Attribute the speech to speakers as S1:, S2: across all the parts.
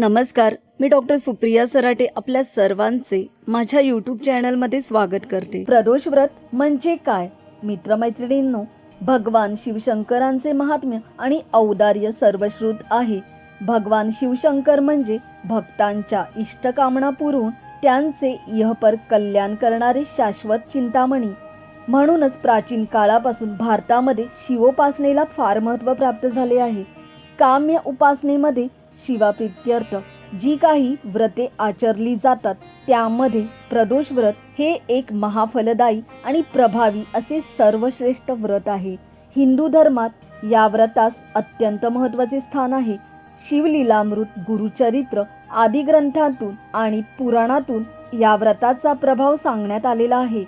S1: नमस्कार मी डॉक्टर सुप्रिया सराटे आपल्या सर्वांचे माझ्या युट्यूब चॅनलमध्ये स्वागत करते. प्रदोष व्रत म्हणजे काय? मित्रमैत्रिणींनो भगवान शिवशंकरांचे महात्म्य आणि औदार्य सर्वश्रुत आहे. भगवान शिवशंकर म्हणजे भक्तांच्या इष्टकामना पुरवून त्यांचे इहपर कल्याण करणारे शाश्वत चिंतामणी. म्हणूनच प्राचीन काळापासून भारतामध्ये शिवोपासनेला फार महत्त्व प्राप्त झाले आहे. काम्य उपासनेमध्ये शिवाप्रित्यर्थ जी काही व्रते आचरली जातात त्यामध्ये प्रदोष व्रत हे एक महाफलदायी आणि प्रभावी असे सर्वश्रेष्ठ व्रत आहे. हिंदू धर्मात या व्रतास अत्यंत महत्त्वाचे स्थान आहे. शिवलीलामृत गुरुचरित्र आदी ग्रंथातून आणि पुराणातून या व्रताचा प्रभाव सांगण्यात आलेला आहे.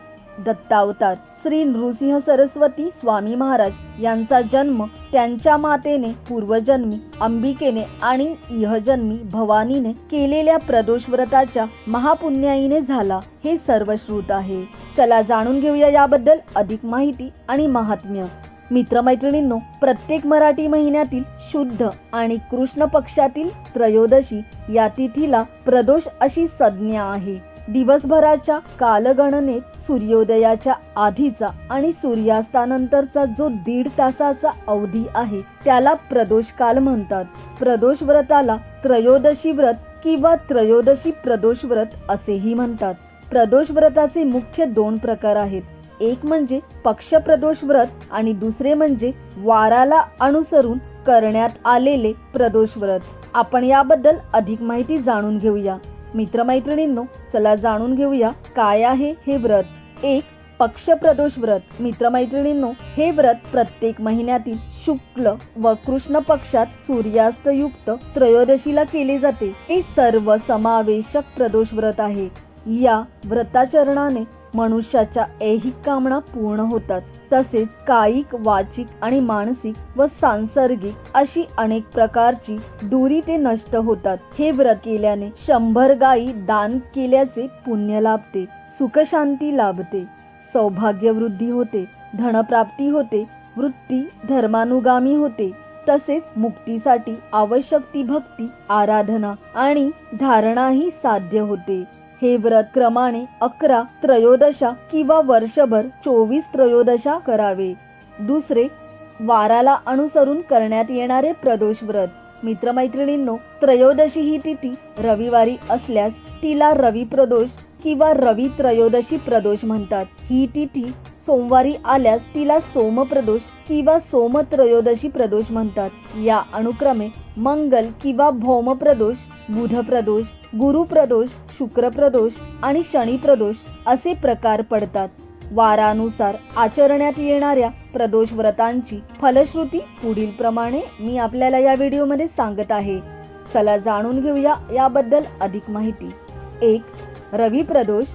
S1: दत्तावतार श्री नृसिंह सरस्वती स्वामी महाराज यांचा जन्म त्यांच्या मातेने पूर्वजन्मी अंबिकेने आणि इहजन्मी भवानीने केलेल्या प्रदोष व्रताच्या महापुण्याईने झाला हे सर्वश्रुत आहे. चला जाणून घेऊया याबद्दल अधिक माहिती आणि महात्म्य. मित्रमैत्रिणींनो प्रत्येक मराठी महिन्यातील शुद्ध आणि कृष्ण पक्षातील त्रयोदशी या तिथीला प्रदोष अशी संज्ञा आहे. दिवसभराच्या कालगणनेत सूर्योदयाच्या आधीचा आणि सूर्यास्तानंतरचा जो दीड तासाचा अवधी आहे त्याला प्रदोष काल म्हणतात. प्रदोष व्रताला त्रयोदशी व्रत किंवा त्रयोदशी प्रदोष व्रत असेही म्हणतात. प्रदोष व्रताचे मुख्य दोन प्रकार आहेत. एक म्हणजे पक्ष प्रदोष व्रत आणि दुसरे म्हणजे वाराला अनुसरून करण्यात आलेले प्रदोष व्रत आपण याबद्दल अधिक माहिती जाणून घेऊया. मित्रमैत्रिणींनो चला जाणून घेऊया काय आहे हे व्रत. एक पक्षप्रदोष व्रत. मित्रमैत्रिणींनो हे व्रत प्रत्येक महिन्यातील शुक्ल व कृष्ण पक्षात सूर्यास्तयुक्त त्रयोदशीला केले जाते. हे सर्व समावेशक प्रदोष व्रत आहे. या व्रताचरणाने मनुष्याच्या ऐहिक कामना पूर्ण होतात. तसेच कायिक वाचिक आणि मानसिक व सांसर्गिक अशी अनेक प्रकारची दुरी ते नष्ट होतात. हे व्रत केल्याने शंभर गायी दान केल्याचे पुण्य लाभते सुखशांती लाभते सौभाग्यवृद्धी होते धनप्राप्ती होते वृत्ती धर्मानुगामी होते. तसेच मुक्तीसाठी आवश्यक ती भक्ती आराधना आणि धारणाही साध्य होते. हे व्रत क्रमाने अकरा त्रयोदशा किंवा वर्षभर चोवीस त्रयोदशा करावे. दुसरे वाराला अनुसरून करण्यात येणारे प्रदोष व्रत. मित्रमैत्रिणींनो त्रयोदशी ही तिथी रविवारी असल्यास तिला रवी प्रदोष किंवा रवी त्रयोदशी प्रदोष म्हणतात. ही तिथी सोमवारी आल्यास तिला सोमप्रदोष किंवा सोम त्रयोदशी प्रदोष म्हणतात. या अनुक्रमे मंगल किंवा भौमप्रदोष बुधप्रदोष गुरुप्रदोष शुक्रप्रदोष आणि शनिप्रदोष असे प्रकार पडतात. वारानुसार आचरण्यात येणाऱ्या प्रदोष व्रतांची फलश्रुती पुढील प्रमाणे मी आपल्याला या व्हिडिओमध्ये सांगत आहे. चला जाणून घेऊया याबद्दल अधिक माहिती. एक रवी प्रदोष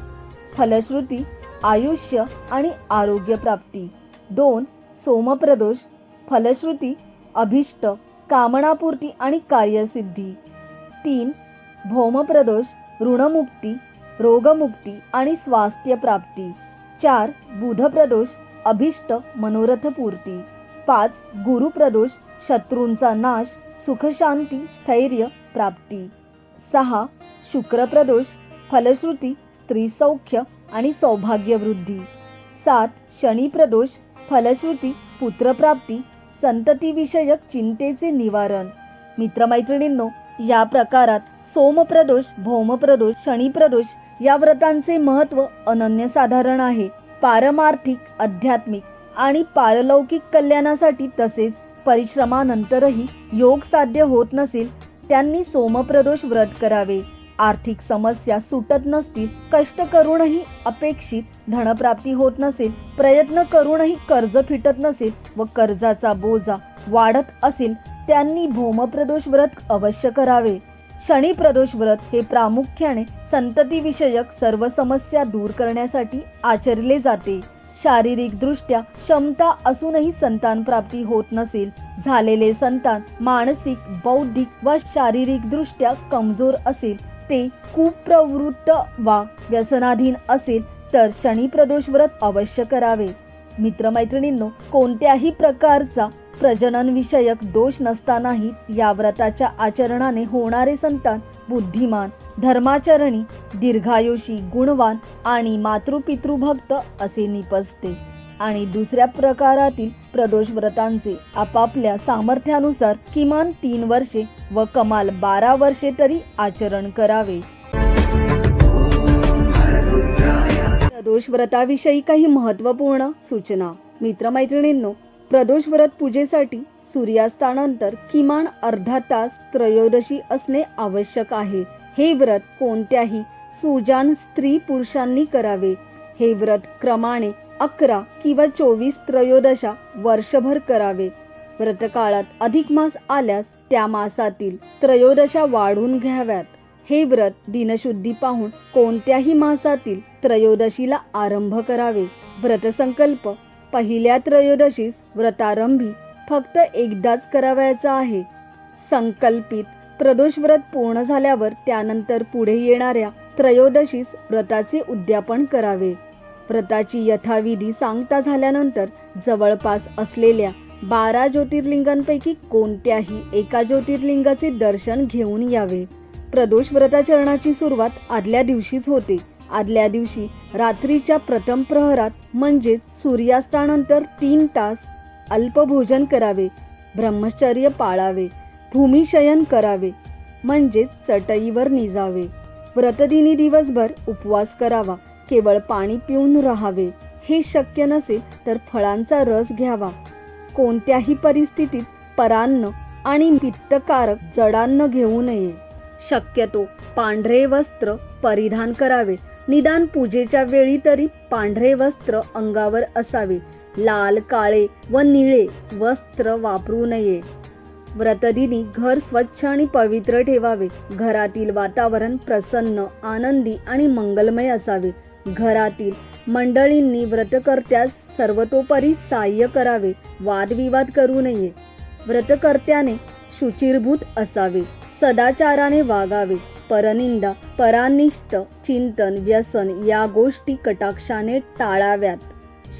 S1: फलश्रुती आयुष्य आणि आरोग्य प्राप्ती. दोन सोमप्रदोष फलश्रुती अभिष्ट कामनापूर्ती आणि कार्यसिद्धी. तीन भौमप्रदोष ऋणमुक्ती रोगमुक्ती आणि स्वास्थ्य प्राप्ती चार बुधप्रदोष अभिष्ट मनोरथपूर्ती पाच गुरुप्रदोष शत्रूंचा नाश सुखशांती स्थैर्य प्राप्ती. सहा शुक्रप्रदोष फलश्रुती स्त्रीसौख्य आणि सौभाग्यवृद्धी. सात शनिप्रदोष फलश्रुती पुत्रप्राप्ती संततीविषयक चिंतेचे निवारण. मित्रमैत्रिणींनो या प्रकारात सोमप्रदोष भौमप्रदोष शनिप्रदोष या व्रतांचे महत्त्व अनन्यसाधारण आहे. पारमार्थिक आध्यात्मिक आणि पारलौकिक कल्याणासाठी तसेच परिश्रमानंतरही योग साध्य होत नसेल त्यांनी सोमप्रदोष व्रत करावे. आर्थिक समस्या सुटत नसतील कष्ट करूनही अपेक्षित धनप्राप्ती होत नसेल प्रयत्न करूनही कर्ज फिटत नसेल व कर्जाचा बोजा वाढत असेल त्यांनी भौमप्रदोष व्रत अवश्य करावे. शनी प्रदोष व्रत हे प्रामुख्याने संततीविषयक सर्व समस्या दूर करण्यासाठी आचरले जाते. शारीरिक दृष्ट्या क्षमता असूनही संतान प्राप्ती होत नसेल झालेले संतान मानसिक बौद्धिक व शारीरिक दृष्ट्या कमजोर असेल ते कुप्रवृत्त वा व्यसनाधीन असेल तर शनी प्रदोष व्रत अवश्य करावे. मित्रमैत्रिणींनो कोणत्याही प्रकारचा प्रजनन विषयक दोष नसतानाही या व्रताच्या आचरणाने होणारे संतान बुद्धिमान धर्माचरणी दीर्घायुषी गुणवान आणि मातृपितृभक्त असे निपजते. आणि दुसऱ्या प्रकारातील प्रदोष व्रतांचे आपापल्या सामर्थ्यानुसार किमान तीन वर्षे व कमाल बारा वर्षे तरी आचरण करावे. प्रदोष व्रताविषयी काही महत्त्वपूर्ण सूचना. मित्रमैत्रिणींनो प्रदोष व्रत पूजेसाठी सूर्यास्तानंतर किमान अर्धा तास त्रयोदशी असणे आवश्यक आहे. हे व्रत कोणत्याही सुजान स्त्री पुरुषांनी करावे. हे व्रत क्रमाने अकरा किंवा चोवीस त्रयोदशा वर्षभर करावे. व्रतकाळात अधिक मास आल्यास त्या मासातील त्रयोदशा वाढून घ्याव्यात. हे व्रत दिनशुद्धी पाहून कोणत्याही मासातील त्रयोदशीला आरंभ करावे. व्रतसंकल्प पहिल्या त्रयोदशीस व्रतारंभी फक्त एकदाच करावयाचा आहे. संकल्पित प्रदोष व्रत पूर्ण झाल्यावर त्यानंतर पुढे येणाऱ्या त्रयोदशीस व्रताचे उद्यापन करावे. व्रताची यथाविधी सांगता झाल्यानंतर जवळपास असलेल्या बारा ज्योतिर्लिंगांपैकी कोणत्याही एका ज्योतिर्लिंगाचे दर्शन घेऊन यावे. प्रदोष व्रताचरणाची सुरुवात आदल्या दिवशीच होते. आदल्या दिवशी रात्रीच्या प्रथम प्रहरात म्हणजेच सूर्यास्तानंतर तीन तास अल्पभोजन करावे ब्रह्मचर्य पाळावे भूमिशयन करावे म्हणजेच चटईवर निजावे. व्रतदिनी दिवसभर उपवास करावा केवळ पाणी पिऊन राहावे हे शक्य नसेल तर फळांचा रस घ्यावा. कोणत्याही परिस्थितीत परान्न आणि पित्तकारक जडान्न घेऊ नये. शक्यतो पांढरे वस्त्र परिधान करावे निदान पूजेच्या वेळी तरी पांढरे वस्त्र अंगावर असावे. लाल काळे व निळे वस्त्र वापरू नये. व्रतदिनी घर स्वच्छ आणि पवित्र ठेवावे. घरातील वातावरण प्रसन्न आनंदी आणि मंगलमय असावे. घरातील मंडळींनी व्रतकर्त्यास सर्वतोपरी सहाय्य करावे. वादविवाद करू नये. व्रतकर्त्याने शुचिरभूत असावे. सदाचाराने वागावे. परनिंदा परानिष्ट चिंतन व्यसन या गोष्टी कटाक्षाने टाळाव्यात.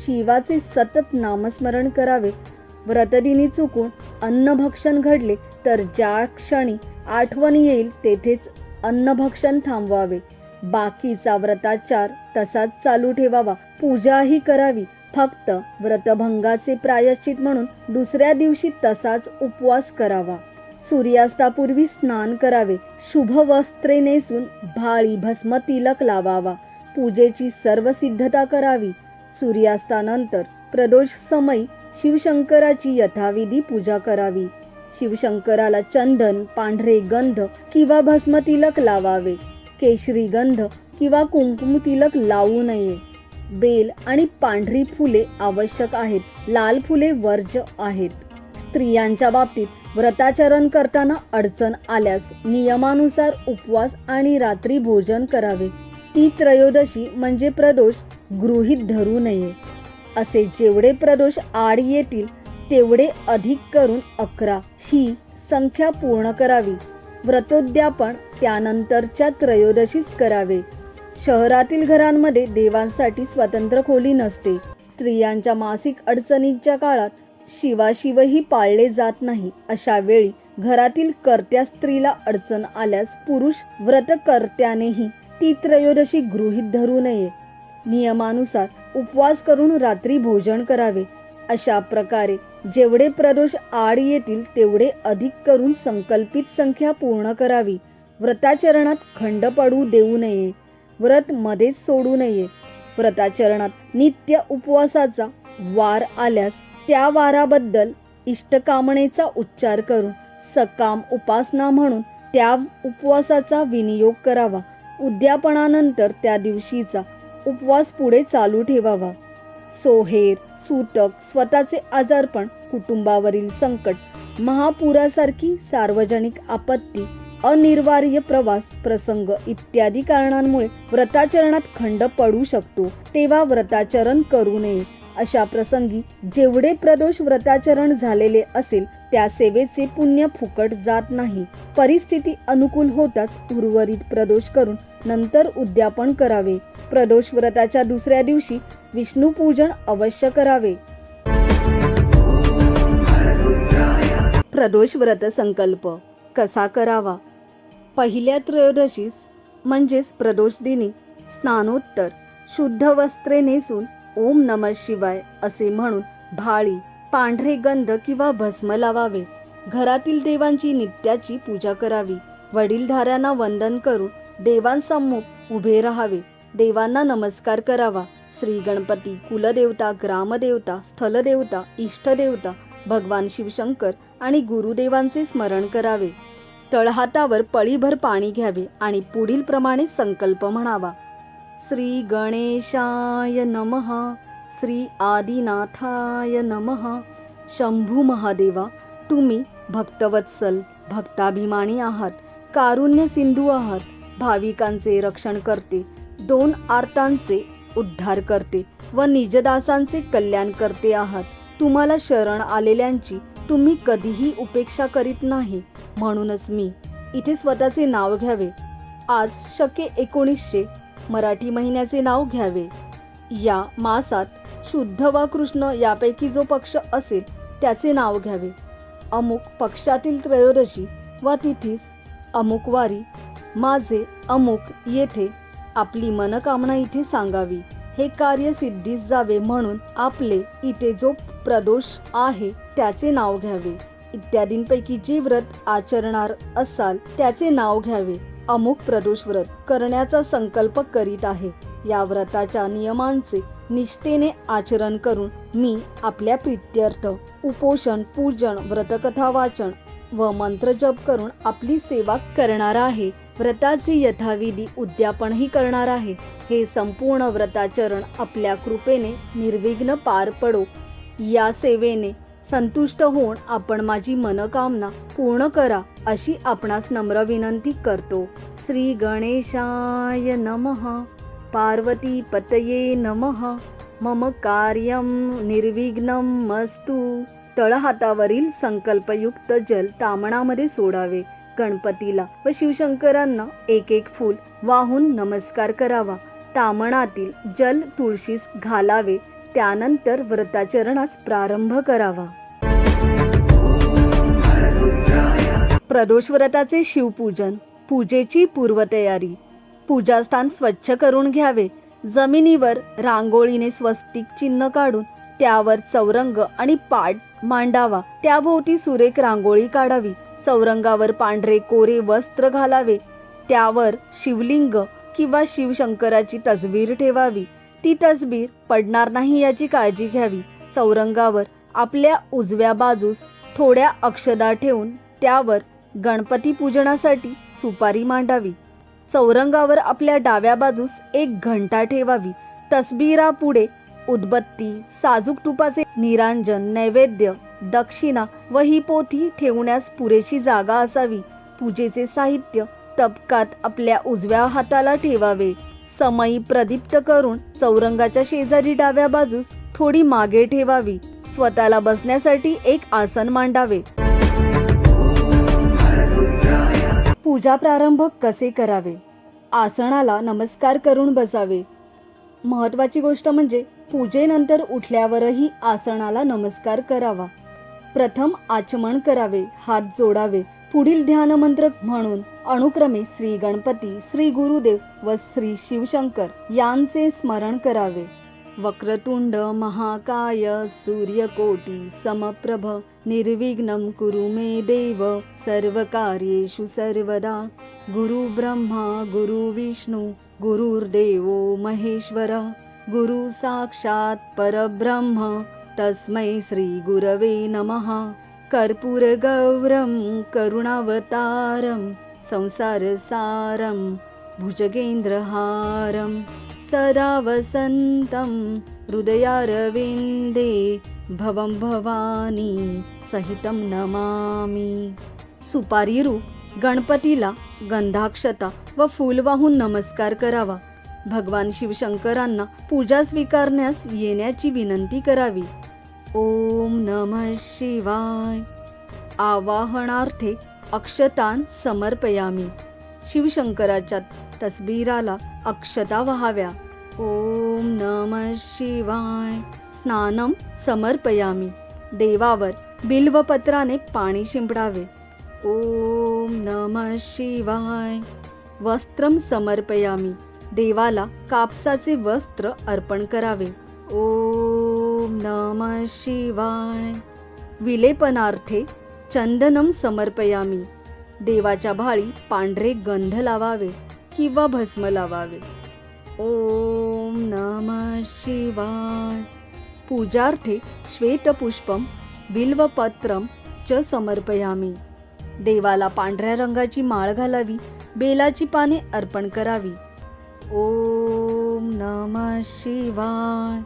S1: शिवाचे सतत नामस्मरण करावे. व्रतदिनी चुकून अन्नभक्षण घडले तर ज्या क्षणी आठवण येईल तेथेच अन्नभक्षण थांबवावे. बाकीचा व्रताचार तसाच चालू ठेवावा. पूजाही करावी. फक्त व्रतभंगाचे प्रायश्चित म्हणून दुसऱ्या दिवशी तसाच उपवास करावा. सूर्यास्तापूर्वी स्नान करावे. शुभ वस्त्रे नेसून भाळी भस्म तिलक लावावा पूजेची सर्व सिद्धता करावी. सूर्यास्तानंतर प्रदोष समयी शिवशंकराची यथाविधी पूजा करावी. शिवशंकराला चंदन पांढरे गंध किंवा भस्म तिलक लावावे केशरी गंध किंवा कुंकुम तिलक लावू नये. बेल आणि पांढरी फुले आवश्यक आहेत. लाल फुले वर्ज आहेत. स्त्रियांच्या बाबतीत व्रताचरण करताना अडचण आल्यास नियमानुसार उपवास आणि रात्री भोजन करावे. ती त्रयोदशी म्हणजे प्रदोष गृहीत धरू नये. असे जेवढे प्रदोष आड येतील तेवढे अधिक करून अकरा ही संख्या पूर्ण करावी. व्रतोद्यापन त्यानंतरच्या त्रयोदशीच करावे. शहरातील घरांमध्ये देवांसाठी स्वतंत्र खोली नसते. स्त्रियांच्या मासिक अडचणीच्या काळात शिवाशिवही पाळले जात नाही अशा वेळी घरातील कर्त्या स्त्रीला अडचण आल्यास पुरुष व्रतकर्त्यानेही ती त्रयोदशी गृहीत धरू नये. नियमानुसार उपवास करून रात्री भोजन करावे. अशा प्रकारे जेवढे प्रदोष आड येतील तेवढे अधिक करून संकल्पित संख्या पूर्ण करावी. व्रताचरणात खंड पडू देऊ नये. व्रत मध्येच सोडू नये. व्रताचरणात नित्य उपवासाचा वार आल्यास त्या वाराबद्दल इष्टकामनेचा उच्चार करून सकाम उपासना म्हणून त्या उपवासाचा विनियोग करावा. उद्यापनानंतर त्या दिवशीचा उपवास पुढे चालू ठेवावा. सोहेर सूतक स्वतःचे आजारपण कुटुंबावरील संकट महापुरासारखी सार्वजनिक आपत्ती अनिर्वार्य प्रवास प्रसंग इत्यादी कारणांमुळे व्रताचरणात खंड पडू शकतो. तेव्हा व्रताचरण करू नये. अशा प्रसंगी जेवढे प्रदोष व्रताचरण झालेले असेल त्या सेवेचे पुण्य फुकट जात नाही. परिस्थिती अनुकूल होताच उर्वरित प्रदोष करून नंतर उद्यापन करावे. प्रदोष व्रताच्या दुसऱ्या दिवशी विष्णू पूजन अवश्य करावे. प्रदोष व्रत संकल्प कसा करावा? पहिल्या त्रयोदशीस म्हणजेच प्रदोष दिनी स्नानोत्तर शुद्ध वस्त्रे नेसून ओम नम शिवाय असे म्हणून भाळी पांढरे गंध किंवा भस्म लावावे. घरातील देवांची नित्याची पूजा करावी. वडीलधाऱ्यांना वंदन करून देवांसमोर उभे राहावे. देवांना नमस्कार करावा. श्री गणपती कुलदेवता ग्रामदेवता स्थलदेवता इष्टदेवता भगवान शिवशंकर आणि गुरुदेवांचे स्मरण करावे. तळहातावर पळीभर पाणी घ्यावे आणि पुढील प्रमाणे संकल्प म्हणावा. श्री गणेशाय नमः श्री आदिनाथाय नमः. शंभू महादेवा तुम्ही भक्तवत्सल भक्ताभिमानी आहात कारुण्य सिंधू आहात भाविकांचे रक्षण करते दोन आर्तांचे उद्धार करते व निजदासांचे कल्याण करते आहात. तुम्हाला शरण आलेल्यांची तुम्ही कधीही उपेक्षा करीत नाही. म्हणूनच मी इथे स्वतःचे नाव घ्यावे. आज शके एकोणीसशे मराठी महिन्याचे नाव घ्यावे. या मासात शुद्ध वा कृष्ण यापैकी जो पक्ष असेल त्याचे नाव घ्यावे. अमुक पक्षातील त्रयोदशी वा तिथीस अमुक वारी माझे अमुक येथे आपली मनकामना इथे सांगावी. हे कार्य सिद्धीस जावे म्हणून आपले इथे जो प्रदोष आहे त्याचे नाव घ्यावे. इत्यादींपैकी जे व्रत आचरणार असाल त्याचे नाव घ्यावे. अमुक प्रदोष व्रत करण्याचा संकल्प करीत आहे. या व्रताच्या नियमांचे निष्ठेने आचरण करून मी आपल्या प्रित्यर्थ उपोषण पूजन व्रतकथा वाचन व मंत्रजप करून आपली सेवा करणार आहे. व्रताचे यथाविधी उद्यापनही करणार आहे. हे संपूर्ण व्रताचरण आपल्या कृपेने निर्विघ्न पार पडो. या सेवेने संतुष्ट होऊन आपण माझी मनकामना पूर्ण करा अशी आपणास नम्र विनंती करतो. श्री गणेशाय नमः. पार्वती पतये नमः. मम कार्यं निर्विघ्नं मस्तु. तळहातावरील संकल्पयुक्त जल तामणामध्ये सोडावे. गणपतीला व शिवशंकरांना एक एक फूल वाहून नमस्कार करावा. तामणातील जल तुळशीस घालावे. त्यानंतर व्रताचरणास प्रारंभ करावा. प्रदोष व्रताचे शिवपूजन पूजेची पूर्वतयारी. पूजास्थान स्वच्छ करून घ्यावे. जमिनीवर रांगोळीने स्वस्तिक चिन्ह काढून त्यावर चौरंग आणि पाट मांडावा. त्याभोवती सुरेख रांगोळी काढावी. चौरंगावर पांढरे कोरे वस्त्र घालावे. त्यावर शिवलिंग किंवा शिवशंकराची तस्वीर ठेवावी. ती तसबीर पडणार नाही याची काळजी घ्यावी. चौरंगावर आपल्या उजव्या बाजूस थोड्या अक्षदा ठेवून त्यावर गणपती पूजनासाठी सुपारी मांडावी. चौरंगावर आपल्या डाव्या बाजूस एक घंटा ठेवावी. तसबीरापुढे उदबत्ती साजूक तुपाचे निरांजन नैवेद्य दक्षिणा व ही पोथी ठेवण्यास पुरेशी जागा असावी. पूजेचे साहित्य तबकात आपल्या उजव्या हाताला ठेवावे. समयी प्रदीप्त करून चौरंगाच्या शेजारी डाव्या बाजूस थोडी मागे ठेवावी. स्वतःला बसण्यासाठी एक आसन मांडावे. पूजा प्रारंभ कसे करावे? आसनाला नमस्कार करून बसावे. महत्वाची गोष्ट म्हणजे पूजेनंतर उठल्यावरही आसनाला नमस्कार करावा. प्रथम आचमन करावे हात जोडावे पुढील ध्यान मंत्र म्हणून अनुक्रमे श्री गणपती श्री गुरुदेव व श्री शिवशंकर यांचे स्मरण करावे. वक्रतुंड महाकाय सूर्यकोटी समप्रभ निर्विघ्नं कुरु मे देव सर्वकार्येषु सर्वदा. गुरु ब्रह्मा गुरु विष्णू गुरुर्देवो महेश्वर गुरु साक्षात परब्रह्म तस्मै श्री गुरवे नमः. कर्पूरगौरं करुणावतारम्. संसारसारं भुजगेन्द्रहारं सदावसन्तं हृदयारविन्दे भवं भवानी सहितं नमामि। सुपारी रूप गणपतीला गंधाक्षता व फूल वाहून नमस्कार करावा. भगवान शिवशंकरांना पूजा स्वीकारण्यास येण्याची विनंती करावी. ओम नम शिवाय. आवाहनार्थे अक्षतान समर्पयामी. शिवशंकराच्या तसबीराला अक्षता वहाव्या. ओम नम शिवाय. स्नानम समर्पयामी. देवावर बिल्वपत्राने पाणी शिंपडावे. ओम नम शिवाय. वस्त्रम समर्पयामी. देवाला कापसाचे वस्त्र अर्पण करावे. ओम नम शिवाय. विलेपनार्थे चंदनम समर्पयामी. देवाच्या भाळी पांढरे गंध लावावे किंवा भस्म लावावे. ओम नम शिवाय. पूजार्थे श्वेतपुष्पम बिल्वपत्रम च समर्पयामी. देवाला पांढऱ्या रंगाची माळ घालावी बेलाची पाने अर्पण करावी. ओम नम शिवाय.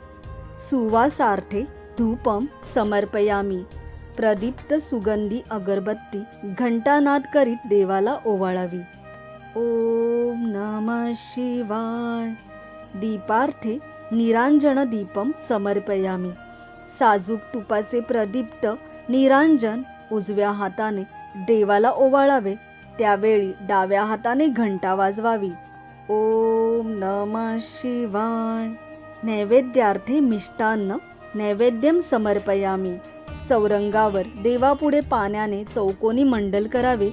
S1: सुवासार्थे धूपम समर्पयामी. प्रदीप्त सुगंधी अगरबत्ती घंटानाद करीत देवाला ओवाळावी. ओम नम शिवाय. दीपार्थे निरांजन दीपम समर्पयामी. साजूक तुपाचे प्रदीप्त निरांजन उजव्या हाताने देवाला ओवाळावे. त्यावेळी डाव्या हाताने घंटा वाजवावी. ओम नम शिवाय. नैवेद्यार्थे मिष्टान्न नैवेद्यम समर्पयामी. चौरंगावर देवापुढे पाण्याने चौकोनी मंडल करावे.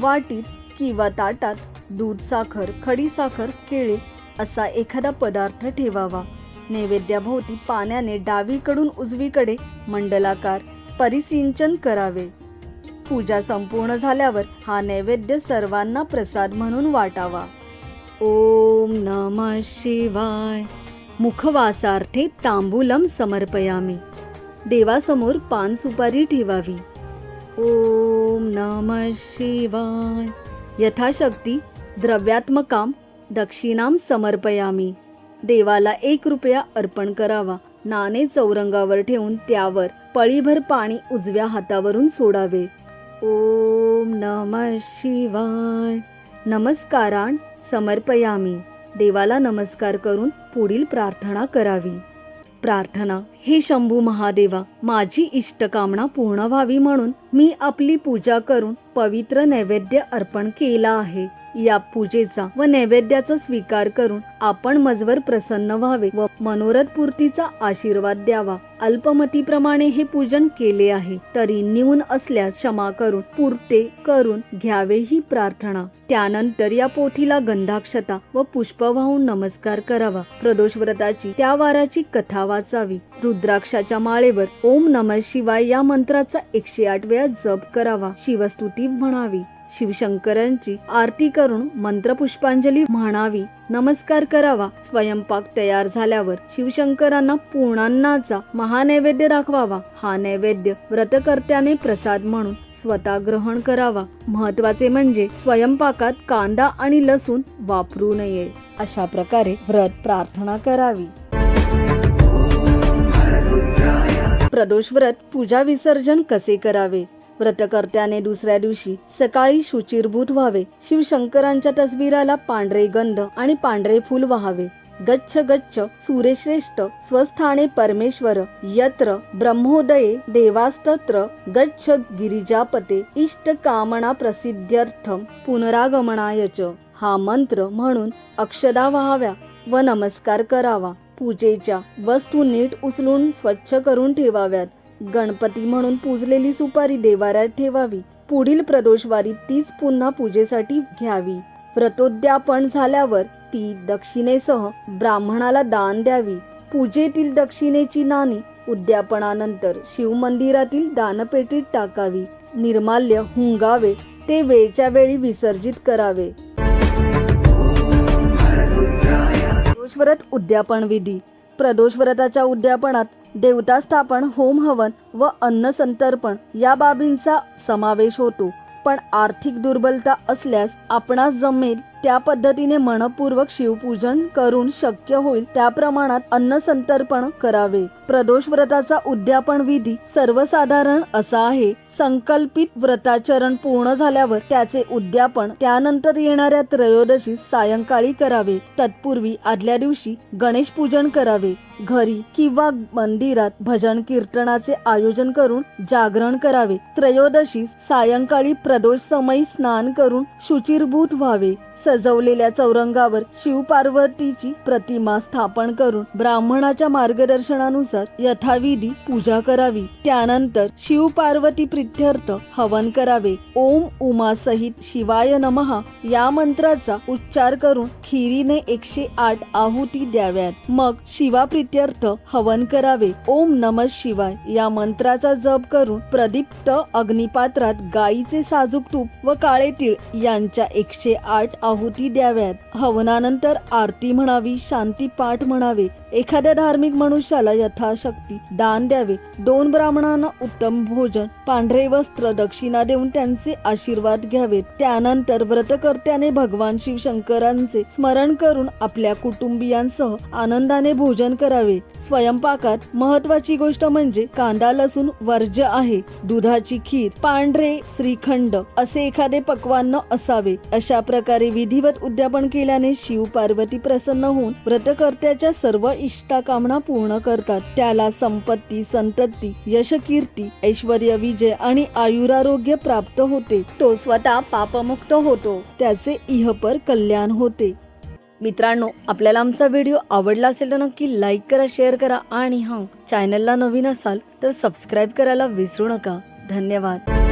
S1: वाटीत किंवा ताटात दूध साखर खडी साखर केळे असा एखादा पदार्थ ठेवावा. नैवेद्याभोवती पाण्याने डावीकडून उजवीकडे मंडलाकार परिसिंचन करावे. पूजा संपूर्ण झाल्यावर हा नैवेद्य सर्वांना प्रसाद म्हणून वाटावा. ओम नम शिवाय. मुखवासार्थे तांबूलम समर्पयामी. देवासमोर पान सुपारी ठेवावी. ओम नम शिवाय. यथाशक्ती द्रव्यात्मकाम दक्षिणाम समर्पयामी. देवाला एक रुपया अर्पण करावा. नाणे चौरंगावर ठेवून त्यावर पळीभर पाणी उजव्या हातावरून सोडावे. ओम नम शिवाय. नमस्कारान समर्पयामी. देवाला नमस्कार करून पुढील प्रार्थना करावी. प्रार्थना हे शंभू महादेवा माझी इष्टकामना पूर्ण व्हावी म्हणून मी आपली पूजा करून पवित्र नैवेद्य अर्पण केला आहे. या पूजेचा व नैवेद्याचा स्वीकार करून आपण मजवर प्रसन्न व्हावे व मनोरथ पूर्तीचा आशीर्वाद द्यावा. अल्पमतीप्रमाणे हे पूजन केले आहे. तरी न्यून असल्यास क्षमा करून पुरते करून घ्यावे ही प्रार्थना. त्यानंतर या पोथीला गंधाक्षता व पुष्प वाहून नमस्कार करावा. प्रदोष व्रताची त्या वाराची कथा वाचावी. रुद्राक्षाच्या माळेवर ओम नम शिवाय या मंत्राचा एकशे आठ वेळा जप करावा. शिवस्तुती म्हणावी. शिवशंकरांची आरती करून मंत्रपुष्पांजली म्हणावी. नमस्कार करावा. स्वयंपाक तयार झाल्यावर शिवशंकरांना पूर्णांनाचा महानैवेद्य दाखवावा हा नैवेद्य व्रतकर्त्याने प्रसाद म्हणून स्वतः ग्रहण करावा. महत्त्वाचे म्हणजे स्वयंपाकात कांदा आणि लसूण वापरू नये. अशा प्रकारे व्रत प्रार्थना करावी. प्रदोष व्रत पूजा विसर्जन कसे करावे? व्रतकर्त्याने दुसऱ्या दिवशी सकाळी शुचिरभूत व्हावे. शिवशंकरांच्या तसबिराला पांढरे गंध आणि पांढरे फूल व्हावे. गच्छ गच्छ सूर्यश्रेष्ठ स्वस्थाने परमेश्वर यत्र ब्रह्मोदये देवास्तत्र गच्छ गिरिजापते इष्ट कामना प्रसिद्ध्यर्थ पुनरागमनाय हा मंत्र म्हणून अक्षदा व्हाव्या व नमस्कार करावा. पूजेच्या वस्तू नीट उचलून स्वच्छ करून ठेवाव्यात. गणपती म्हणून पूजलेली सुपारी देवाऱ्यात ठेवावी. पुढील प्रदोषवारी तीच पुन्हा पूजेसाठी घ्यावी. व्रतोद्यापन झाल्यावर ती दक्षिणेसह ब्राह्मणाला दान द्यावी. पूजेतील दक्षिणेची नाणी उद्यापनानंतर शिवमंदिरातील दानपेटीत टाकावी. निर्माल्य हुंगावे ते वेळच्या वेळी विसर्जित करावे. प्रदोषव्रत उद्यापन विधी. प्रदोषव्रताच्या उद्यापनात देवता स्थापन होम हवन व अन्न संतर्पण या बाबींचा समावेश होतो. पण आर्थिक दुर्बलता असल्यास आपणास जमेल त्या पद्धतीने मनपूर्वक शिवपूजन करून शक्य होईल त्या प्रमाणात अन्न संतर्पण करावे. प्रदोष व्रताचा उद्यापन विधी सर्वसाधारण असा आहे. संकल्पित व्रताचरण पूर्ण झाल्यावर त्याचे उद्यापन त्यानंतर येणाऱ्या त्रयोदशी सायंकाळी करावे. तत्पूर्वी आदल्या दिवशी गणेश पूजन करावे. घरी किंवा मंदिरात भजन कीर्तनाचे आयोजन करून जागरण करावे. त्रयोदशी सायंकाळी प्रदोष समयी स्नान करून शुचिरभूत व्हावे. सजवलेल्या चौरंगावर शिवपार्वतीची प्रतिमा स्थापन करून ब्राह्मणाच्या मार्गदर्शनानुसार दिवसात यथाविधी पूजा करावी. त्यानंतर शिव पार्वती प्रित्यर्थ हवन करावे. ओम उमा सहित शिवाय नमहा या मंत्राचा उच्चार करून खिरीने एकशे आठ आहुती द्याव्यात. मग शिवा प्रित्यर्थ हवन करावे. ओम नम शिवाय या मंत्राचा जप करून प्रदीप्त अग्निपात्रात गायीचे साजूक तूप व काळे तीळ यांच्या एकशे आठ आहुती द्याव्यात. हवनानंतर आरती म्हणावी शांती पाठ म्हणावे. एखाद्या धार्मिक मनुष्याला यथाशक्ती दान द्यावे. दोन ब्राह्मणांना उत्तम भोजन. पांढरे वस्त्र दक्षिणा देऊन त्यांचे आशीर्वाद घ्यावेत. त्यानंतर व्रतकर्त्याने भगवान शिवशंकरांचे स्मरण करून आपल्या कुटुंबियांसह आनंदाने भोजन करावे. स्वयंपाकात महत्वाची गोष्ट म्हणजे कांदा लसूण वर्ज्य आहे. दुधाची खीर पांढरे श्रीखंड असे एखादे पक्वान्न असावे. अशा प्रकारे विधिवत उद्यापन केल्याने शिव पार्वती प्रसन्न होऊन व्रतकर्त्याच्या सर्व इष्टाकामना पूर्ण करतात. त्याला संपत्ती संतती यशकीर्ती ऐश्वर विजय आणि आयुरारोग्य प्राप्त होते. तो स्वतः पापमुक्त होतो. त्याचे इहपर कल्याण होते. मित्रांनो आपल्याला आमचा व्हिडिओ आवडला असेल तर नक्की लाईक करा शेअर करा आणि हां चॅनलला नवीन असाल तर सबस्क्राईब करायला विसरू नका. धन्यवाद.